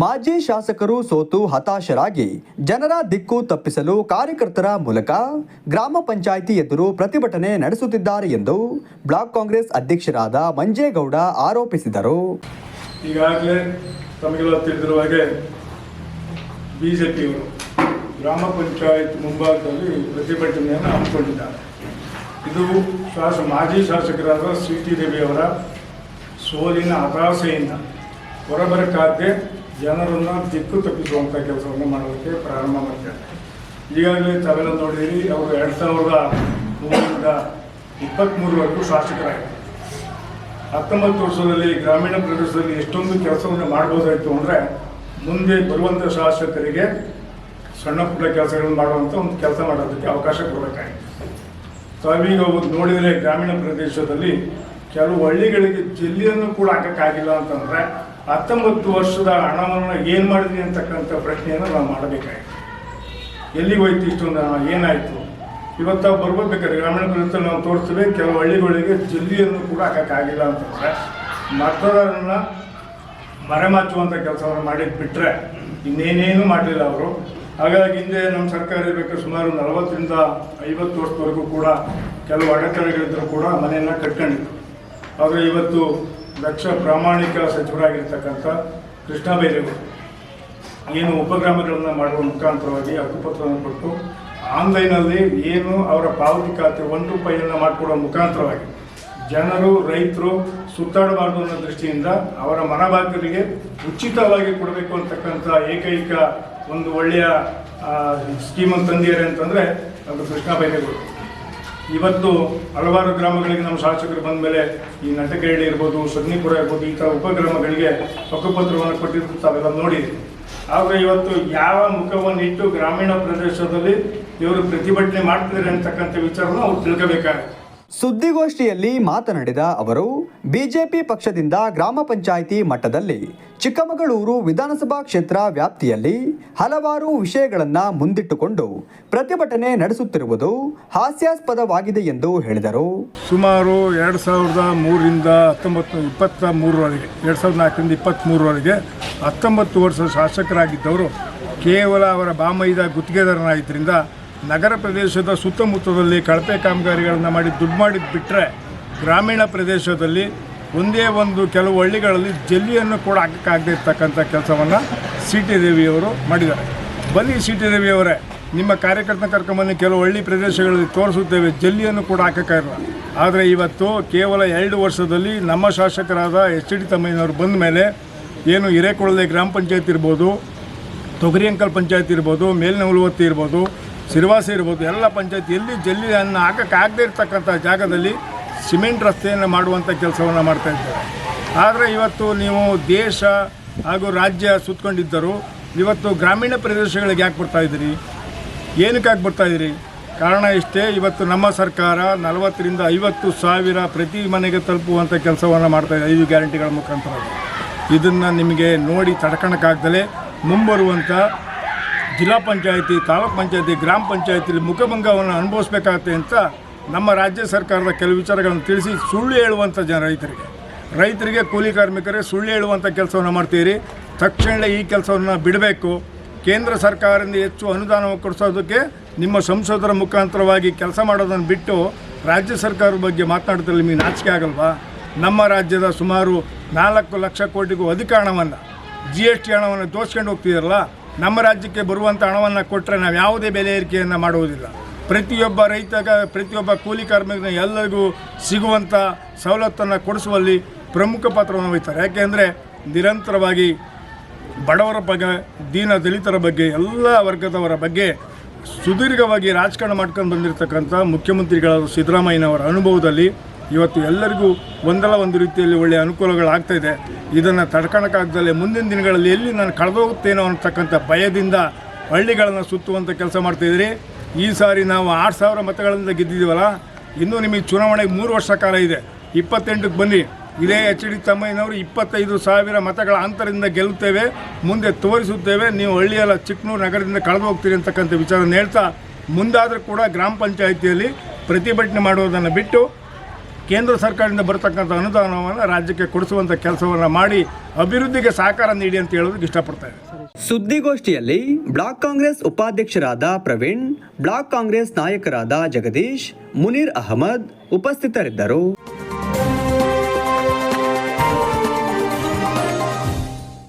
ಮಾಜಿ ಶಾಸಕರು ಸೋತು ಹತಾಶರಾಗಿ ಜನರ ದಿಕ್ಕು ತಪ್ಪಿಸಲು ಕಾರ್ಯಕರ್ತರ ಮೂಲಕ ಗ್ರಾಮ ಪಂಚಾಯಿತಿ ಎದುರು ಪ್ರತಿಭಟನೆ ನಡೆಸುತ್ತಿದ್ದಾರೆ ಎಂದು ಬ್ಲಾಕ್ ಕಾಂಗ್ರೆಸ್ ಅಧ್ಯಕ್ಷರಾದ ಮಂಜೇಗೌಡ ಆರೋಪಿಸಿದರು. ಈಗಾಗಲೇ ತಮಗೆಲ್ಲ ತಿಳಿದಿರುವ ಹಾಗೆ ಬಿಜೆಪಿಯವರು ಗ್ರಾಮ ಪಂಚಾಯತ್ ಮುಂಭಾಗದಲ್ಲಿ ಪ್ರತಿಭಟನೆಯನ್ನು ಹಮ್ಮಿಕೊಂಡಿದ್ದಾರೆ. ಇದು ಶಾಸ, ಮಾಜಿ ಶಾಸಕರಾದ ಸಿ ಟಿ ದೇವಿಯವರ ಸೋಲಿನ ಹತಾಶೆಯಿಂದ ಹೊರಬರಕ್ಕಾಗದೆ ಜನರನ್ನು ದಿಕ್ಕು ತಪ್ಪಿಸುವಂಥ ಕೆಲಸವನ್ನು ಮಾಡೋದಕ್ಕೆ ಪ್ರಾರಂಭ ಮಾಡ್ತಾರೆ. ಈಗಾಗಲೇ ತಾವೆಲ್ಲ ನೋಡಿದಿರಿ, ಅವರು ಎರಡು ಸಾವಿರದ ಮೂರರಿಂದ ಇಪ್ಪತ್ತ್ಮೂರವರೆಗೂ ಶಾಸಕರಾಗಿದ್ದಾರೆ. ಹತ್ತೊಂಬತ್ತು ವರ್ಷದಲ್ಲಿ ಗ್ರಾಮೀಣ ಪ್ರದೇಶದಲ್ಲಿ ಎಷ್ಟೊಂದು ಕೆಲಸವನ್ನು ಮಾಡ್ಬೋದಾಯಿತು ಅಂದರೆ, ಮುಂದೆ ಬರುವಂಥ ಶಾಸಕರಿಗೆ ಸಣ್ಣ ಪುಟ್ಟ ಕೆಲಸಗಳನ್ನು ಮಾಡುವಂಥ ಒಂದು ಕೆಲಸ ಮಾಡೋದಕ್ಕೆ ಅವಕಾಶ ಕೊಡಬೇಕಾಗಿತ್ತು. ತಾವೀಗ ನೋಡಿದರೆ ಗ್ರಾಮೀಣ ಪ್ರದೇಶದಲ್ಲಿ ಕೆಲವು ಹಳ್ಳಿಗಳಿಗೆ ಜಿಲ್ಲೆಯನ್ನು ಕೂಡ ಹಾಕಕ್ಕಾಗಿಲ್ಲ ಅಂತಂದರೆ ಹತ್ತೊಂಬತ್ತು ವರ್ಷದ ಹಣವನ್ನು ಏನು ಮಾಡಿದ್ವಿ ಅಂತಕ್ಕಂಥ ಪ್ರಶ್ನೆಯನ್ನು ನಾವು ಮಾಡಬೇಕಾಯಿತು. ಎಲ್ಲಿಗೆ ಹೋಯ್ತು ಇಷ್ಟೊಂದು ಹಣ? ಏನಾಯಿತು? ಇವತ್ತು ಬರ್ಬೇಕಾದ್ರೆ ಗ್ರಾಮೀಣ ಪ್ರದೇಶದಲ್ಲಿ ನಾವು ತೋರಿಸ್ತೇವೆ, ಕೆಲವು ಹಳ್ಳಿಗಳಿಗೆ ಜಲ್ಲಿಯನ್ನು ಕೂಡ ಹಾಕೋಕ್ಕಾಗಿಲ್ಲ ಅಂತಂದರೆ ಮತದಾರರನ್ನ ಮರೆಮಾಚುವಂಥ ಕೆಲಸವನ್ನು ಮಾಡಿದ್ದು ಬಿಟ್ಟರೆ ಇನ್ನೇನೇನು ಮಾಡಲಿಲ್ಲ ಅವರು. ಹಾಗಾಗಿ ಹಿಂದೆ ನಮ್ಮ ಸರ್ಕಾರ ಇರಬೇಕು ಸುಮಾರು ನಲವತ್ತರಿಂದ ಐವತ್ತು ವರ್ಷದವರೆಗೂ ಕೂಡ, ಕೆಲವು ಅಡೆತಡೆಗಳಿದ್ದರೂ ಕೂಡ ಮನೆಯನ್ನು ಕಟ್ಕೊಂಡಿದ್ರು. ಆದರೆ ಇವತ್ತು ದಕ್ಷ ಪ್ರಾಮಾಣಿಕ ಸಚಿವರಾಗಿರ್ತಕ್ಕಂಥ ಕೃಷ್ಣ ಬೈರೇಗೌಡ ಏನು ಉಪಗ್ರಾಮಗಳನ್ನು ಮಾಡುವ ಮುಖಾಂತರವಾಗಿ ಹಕ್ಕುಪತ್ರವನ್ನು ಕೊಟ್ಟು ಆನ್ಲೈನಲ್ಲಿ ಏನು ಅವರ ಪಾವತಿ ಖಾತೆ ಒಂದು ರೂಪಾಯಿಯನ್ನು ಮಾಡಿಕೊಡುವ ಮುಖಾಂತರವಾಗಿ ಜನರು, ರೈತರು ಸುತ್ತಾಡಬಾರ್ದು ಅನ್ನೋ ದೃಷ್ಟಿಯಿಂದ ಅವರ ಮನಭಾಗ್ಯರಿಗೆ ಉಚಿತವಾಗಿ ಕೊಡಬೇಕು ಅಂತಕ್ಕಂಥ ಏಕೈಕ ಒಂದು ಒಳ್ಳೆಯ ಸ್ಕೀಮನ್ನು ತಂದಿದ್ದಾರೆ ಅಂತಂದರೆ ಅದು ಕೃಷ್ಣ ಬೈರೇಗೌಡರು ಇವತ್ತು ಹಲವಾರು ಗ್ರಾಮಗಳಿಗೆ ನಮ್ಮ ಶಾಸಕರು ಬಂದ ಮೇಲೆ ಈ ನಟಕೇಳಿ ಇರ್ಬೋದು, ಸಗ್ನಿಪುರ ಇರ್ಬೋದು, ಈ ಥರ ಉಪಗ್ರಾಮಗಳಿಗೆ ಹಕ್ಕುಪತ್ರವನ್ನು ಕೊಟ್ಟಿದ್ದು ತಾವೆಲ್ಲ ನೋಡಿದ್ದೀವಿ ಆದರೆ ಇವತ್ತು ಯಾವ ಮುಖವನ್ನು ಇಟ್ಟು ಗ್ರಾಮೀಣ ಪ್ರದೇಶದಲ್ಲಿ ಇವರು ಪ್ರತಿಭಟನೆ ಮಾಡ್ತಿದ್ದಾರೆ ಅಂತಕ್ಕಂಥ ವಿಚಾರವನ್ನು ಅವ್ರು ತಿಳ್ಕೋಬೇಕಾಗುತ್ತೆ. ಸುದ್ದಿಗೋಷ್ಠಿಯಲ್ಲಿ ಮಾತನಾಡಿದ ಅವರು, ಬಿಜೆಪಿ ಪಕ್ಷದಿಂದ ಗ್ರಾಮ ಪಂಚಾಯಿತಿ ಮಟ್ಟದಲ್ಲಿ ಚಿಕ್ಕಮಗಳೂರು ವಿಧಾನಸಭಾ ಕ್ಷೇತ್ರ ವ್ಯಾಪ್ತಿಯಲ್ಲಿ ಹಲವಾರು ವಿಷಯಗಳನ್ನು ಮುಂದಿಟ್ಟುಕೊಂಡು ಪ್ರತಿಭಟನೆ ನಡೆಸುತ್ತಿರುವುದು ಹಾಸ್ಯಾಸ್ಪದವಾಗಿದೆ ಎಂದು ಹೇಳಿದರು. ಸುಮಾರು ಎರಡು ಸಾವಿರದ ಮೂರರಿಂದ ಹತ್ತೊಂಬತ್ತು, ಇಪ್ಪತ್ತ ಮೂರರವರೆಗೆ, ಎರಡು ಸಾವಿರದ ನಾಲ್ಕರಿಂದ ಇಪ್ಪತ್ತ್ಮೂರರವರೆಗೆ ಹತ್ತೊಂಬತ್ತು ವರ್ಷ ಶಾಸಕರಾಗಿದ್ದವರು ಕೇವಲ ಅವರ ಬಾಮೈದ ಗುತ್ತಿಗೆದಾರನಾಗಿದ್ದರಿಂದ ನಗರ ಪ್ರದೇಶದ ಸುತ್ತಮುತ್ತದಲ್ಲಿ ಕಳಪೆ ಕಾಮಗಾರಿಗಳನ್ನು ಮಾಡಿ ದುಡ್ಡು ಮಾಡಿದ್ದು ಬಿಟ್ಟರೆ ಗ್ರಾಮೀಣ ಪ್ರದೇಶದಲ್ಲಿ ಒಂದೇ ಒಂದು ಕೆಲವು ಹಳ್ಳಿಗಳಲ್ಲಿ ಜಲ್ಲಿಯನ್ನು ಕೂಡ ಹಾಕಕ್ಕಾಗದೆ ಇರ್ತಕ್ಕಂಥ ಕೆಲಸವನ್ನು ಸಿ ಟಿ ದೇವಿಯವರು ಮಾಡಿದ್ದಾರೆ. ಬನ್ನಿ ಸಿ ಟಿ ದೇವಿಯವರೇ ನಿಮ್ಮ ಕಾರ್ಯಕರ್ತನ ಕರ್ಕೊಂಬಂದು ಕೆಲವು ಹಳ್ಳಿ ಪ್ರದೇಶಗಳಲ್ಲಿ ತೋರಿಸುತ್ತೇವೆ, ಜಲ್ಲಿಯನ್ನು ಕೂಡ ಹಾಕೋಕ್ಕಾಗಿಲ್ಲ. ಆದರೆ ಇವತ್ತು ಕೇವಲ ಎರಡು ವರ್ಷದಲ್ಲಿ ನಮ್ಮ ಶಾಸಕರಾದ ಎಚ್ ಡಿ ತಮ್ಮಯ್ಯನವರು ಬಂದ ಮೇಲೆ ಏನು ಹಿರೇಕೊಳಲೆ ಗ್ರಾಮ ಪಂಚಾಯತ್ ಇರ್ಬೋದು, ತೊಗರಿಯಂಕಲ್ ಪಂಚಾಯತ್ ಇರ್ಬೋದು, ಮೇಲ್ನವಲವತ್ತಿ ಇರ್ಬೋದು ಸಿರಿವಾಸ ಇರ್ಬೋದು ಎಲ್ಲ ಪಂಚಾಯತ್ ಎಲ್ಲಿ ಜಲ್ಲಿಯನ್ನು ಹಾಕೋಕ್ಕಾಗದೇ ಇರ್ತಕ್ಕಂಥ ಜಾಗದಲ್ಲಿ ಸಿಮೆಂಟ್ ರಸ್ತೆಯನ್ನು ಮಾಡುವಂಥ ಕೆಲಸವನ್ನು ಮಾಡ್ತಾ ಇದ್ದಾರೆ. ಆದರೆ ಇವತ್ತು ನೀವು ದೇಶ ಹಾಗೂ ರಾಜ್ಯ ಸುತ್ತಕೊಂಡಿದ್ದರು ಇವತ್ತು ಗ್ರಾಮೀಣ ಪ್ರದೇಶಗಳಿಗೆ ಯಾಕೆ ಬರ್ತಾ ಇದ್ದೀರಿ? ಏನಕ್ಕಾಗಿ ಬರ್ತಾ ಇದ್ದೀರಿ? ಕಾರಣ ಇಷ್ಟೇ ಇವತ್ತು ನಮ್ಮ ಸರ್ಕಾರ ನಲವತ್ತರಿಂದ ಐವತ್ತು ಸಾವಿರ ಪ್ರತಿ ಮನೆಗೆ ತಲುಪುವಂಥ ಕೆಲಸವನ್ನು ಮಾಡ್ತಾ ಇದೆ, ಐದು ಗ್ಯಾರಂಟಿಗಳ ಮುಖಾಂತರ. ಇದನ್ನು ನಿಮಗೆ ನೋಡಿ ತಡ್ಕೊಳಕ್ಕಾಗ್ದಲೇ ಮುಂಬರುವಂಥ ಜಿಲ್ಲಾ ಪಂಚಾಯಿತಿ, ತಾಲೂಕ್ ಪಂಚಾಯಿತಿ, ಗ್ರಾಮ ಪಂಚಾಯತಿಲಿ ಮುಖಭಂಗವನ್ನು ಅನುಭವಿಸ್ಬೇಕಾಗತ್ತೆ ಅಂತ ನಮ್ಮ ರಾಜ್ಯ ಸರ್ಕಾರದ ಕೆಲವು ವಿಚಾರಗಳನ್ನು ತಿಳಿಸಿ ಸುಳ್ಳು ಹೇಳುವಂಥ ಜನ ರೈತರಿಗೆ. ರೈತರಿಗೆ, ಕೂಲಿ ಕಾರ್ಮಿಕರೇ, ಸುಳ್ಳು ಹೇಳುವಂಥ ಕೆಲಸವನ್ನು ಮಾಡ್ತೀರಿ. ತಕ್ಷಣ ಈ ಕೆಲಸವನ್ನು ಬಿಡಬೇಕು. ಕೇಂದ್ರ ಸರ್ಕಾರದಿಂದ ಹೆಚ್ಚು ಅನುದಾನ ಕೊಡಿಸೋದಕ್ಕೆ ನಿಮ್ಮ ಸಂಸದರ ಮುಖಾಂತರವಾಗಿ ಕೆಲಸ ಮಾಡೋದನ್ನು ಬಿಟ್ಟು ರಾಜ್ಯ ಸರ್ಕಾರದ ಬಗ್ಗೆ ಮಾತನಾಡೋದ್ರಲ್ಲಿ ನಿಮಗೆ ನಾಚಿಕೆ ಆಗಲ್ವಾ? ನಮ್ಮ ರಾಜ್ಯದ ಸುಮಾರು ನಾಲ್ಕು ಲಕ್ಷ ಕೋಟಿಗೂ ಅಧಿಕ ಹಣವನ್ನು, ಜಿ ಎಸ್ ಟಿ ಹಣವನ್ನು ದೋಚ್ಕೊಂಡು ಹೋಗ್ತಿದಾರಲ್ಲ ನಮ್ಮ ರಾಜ್ಯಕ್ಕೆ ಬರುವಂಥ ಹಣವನ್ನು ಕೊಟ್ಟರೆ ನಾವು ಯಾವುದೇ ಬೆಲೆ ಏರಿಕೆಯನ್ನು ಮಾಡುವುದಿಲ್ಲ. ಪ್ರತಿಯೊಬ್ಬ ರೈತಗ, ಪ್ರತಿಯೊಬ್ಬ ಕೂಲಿ ಕಾರ್ಮಿಕನ ಎಲ್ಲರಿಗೂ ಸಿಗುವಂಥ ಸವಲತ್ತನ್ನು ಕೊಡಿಸುವಲ್ಲಿ ಪ್ರಮುಖ ಪಾತ್ರವನ್ನು ವಹಿತಾರೆ ಯಾಕೆಂದರೆ ನಿರಂತರವಾಗಿ ಬಡವರ ಬಗ್ಗೆ ದೀನ ದಲಿತರ ಬಗ್ಗೆ, ಎಲ್ಲ ವರ್ಗದವರ ಬಗ್ಗೆ ಸುದೀರ್ಘವಾಗಿ ರಾಜಕಾರಣ ಮಾಡ್ಕೊಂಡು ಬಂದಿರತಕ್ಕಂಥ ಮುಖ್ಯಮಂತ್ರಿಗಳಾದ ಸಿದ್ದರಾಮಯ್ಯನವರ ಅನುಭವದಲ್ಲಿ ಇವತ್ತು ಎಲ್ಲರಿಗೂ ಒಂದಲ್ಲ ಒಂದು ರೀತಿಯಲ್ಲಿ ಒಳ್ಳೆಯ ಅನುಕೂಲಗಳಾಗ್ತಾ ಇದೆ. ಇದನ್ನು ತಡ್ಕೊಳಕ್ಕಾಗ್ದಲೆ ಮುಂದಿನ ದಿನಗಳಲ್ಲಿ ಎಲ್ಲಿ ನಾನು ಕಳೆದೋಗುತ್ತೇನೋ ಅನ್ನತಕ್ಕಂಥ ಭಯದಿಂದ ಹಳ್ಳಿಗಳನ್ನು ಸುತ್ತುವಂಥ ಕೆಲಸ ಮಾಡ್ತಾಯಿದ್ದೀರಿ ಈ ಸಾರಿ ನಾವು ಆರು ಸಾವಿರ ಮತಗಳಿಂದ ಗೆದ್ದಿದ್ದೀವಲ್ಲ, ಇನ್ನೂ ನಿಮಗೆ ಚುನಾವಣೆಗೆ ಮೂರು ವರ್ಷ ಕಾಲ ಇದೆ. ಇಪ್ಪತ್ತೆಂಟಕ್ಕೆ ಬನ್ನಿ. ಇದೇ ಎಚ್ ಡಿ ತಮ್ಮಯ್ಯನವರು ಇಪ್ಪತ್ತೈದು ಸಾವಿರ ಮತಗಳ ಅಂತರದಿಂದ ಗೆಲ್ಲುತ್ತೇವೆ, ಮುಂದೆ ತೋರಿಸುತ್ತೇವೆ. ನೀವು ಹಳ್ಳಿಯಲ್ಲ ಚಿಕ್ಕನೂರು ನಗರದಿಂದ ಕಳೆದು ಹೋಗ್ತೀರಿ ಅಂತಕ್ಕಂಥ ವಿಚಾರನ ಹೇಳ್ತಾ, ಮುಂದಾದರೂ ಕೂಡ ಗ್ರಾಮ ಪಂಚಾಯಿತಿಯಲ್ಲಿ ಪ್ರತಿಭಟನೆ ಮಾಡುವುದನ್ನು ಬಿಟ್ಟು ಕೇಂದ್ರ ಸರ್ಕಾರದಿಂದ ಬರತಕ್ಕಂಥ ಅನುದಾನವನ್ನು ರಾಜ್ಯಕ್ಕೆ ಕೊಡಿಸುವಂಥ ಕೆಲಸವನ್ನು ಮಾಡಿ ಅಭಿವೃದ್ಧಿಗೆ ಸಹಕಾರ ನೀಡಿ ಅಂತ ಹೇಳೋದಕ್ಕೆ ಇಷ್ಟಪಡ್ತಾ ಇದ್ದೀನಿ. ಸುದ್ದಿಗೋಷ್ಠಿಯಲ್ಲಿ ಬ್ಲಾಕ್ ಕಾಂಗ್ರೆಸ್ ಉಪಾಧ್ಯಕ್ಷರಾದ ಪ್ರವೀಣ್, ಬ್ಲಾಕ್ ಕಾಂಗ್ರೆಸ್ ನಾಯಕರಾದ ಜಗದೀಶ್, ಮುನೀರ್ ಅಹಮದ್ ಉಪಸ್ಥಿತರಿದ್ದರು.